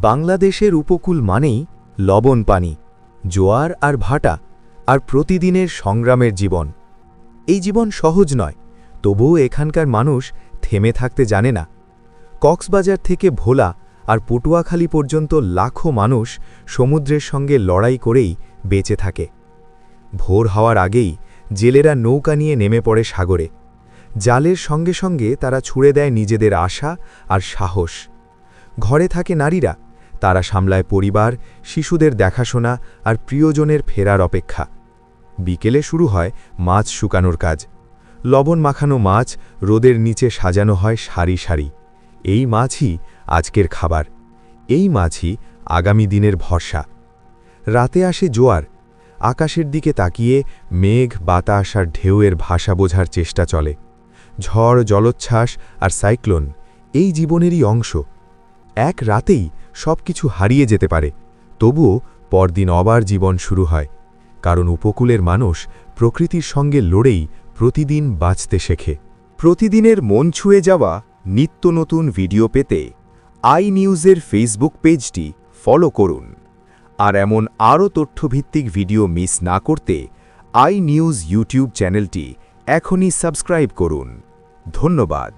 বাংলাদেশের উপকূল মানেই লবণ পানি, জোয়ার আর ভাটা, আর প্রতিদিনের সংগ্রামের জীবন। এই জীবন সহজ নয়, তবুও এখানকার মানুষ থেমে থাকতে জানে না। কক্সবাজার থেকে ভোলা আর পটুয়াখালী পর্যন্ত লাখো মানুষ সমুদ্রের সঙ্গে লড়াই করেই বেঁচে থাকে। ভোর হওয়ার আগেই জেলেরা নৌকা নিয়ে নেমে পড়ে সাগরে। জালের সঙ্গে সঙ্গে তারা ছুড়ে দেয় নিজেদের আশা আর সাহস। ঘরে থাকে নারীরা তারা সামলায় পরিবার, শিশুদের দেখাশোনা আর প্রিয়জনের ফেরার অপেক্ষা। বিকেলে শুরু হয় মাছ শুকানোর কাজ। লবণ মাখানো মাছ রোদের নিচে সাজানো হয় সারি সারি। এই মাছই আজকের খাবার। এই মাছই আগামী দিনের ভরসা। রাতে আসে জোয়ার। আকাশের দিকে তাকিয়ে মেঘ, বাতাস আর ঢেউয়ের ভাষা বোঝার চেষ্টা চলে। ঝড়, জলোচ্ছ্বাস আর সাইক্লোন এই জীবনেরই অংশ। এক রাতেই সব কিছু হারিয়ে যেতে পারে, তবুও পরদিন অবার জীবন শুরু হয়, কারণ উপকূলের মানুষ প্রকৃতির সঙ্গে লড়েই প্রতিদিন বাঁচতে শেখে। প্রতিদিনের মন ছুঁয়ে যাওয়া নিত্য নতুন ভিডিও পেতে আই নিউজের ফেসবুক পেজটি ফলো করুন। আর এমন আরও তথ্যভিত্তিক ভিডিও মিস না করতে আই নিউজ ইউটিউব চ্যানেলটি এখনই সাবস্ক্রাইব করুন। ধন্যবাদ।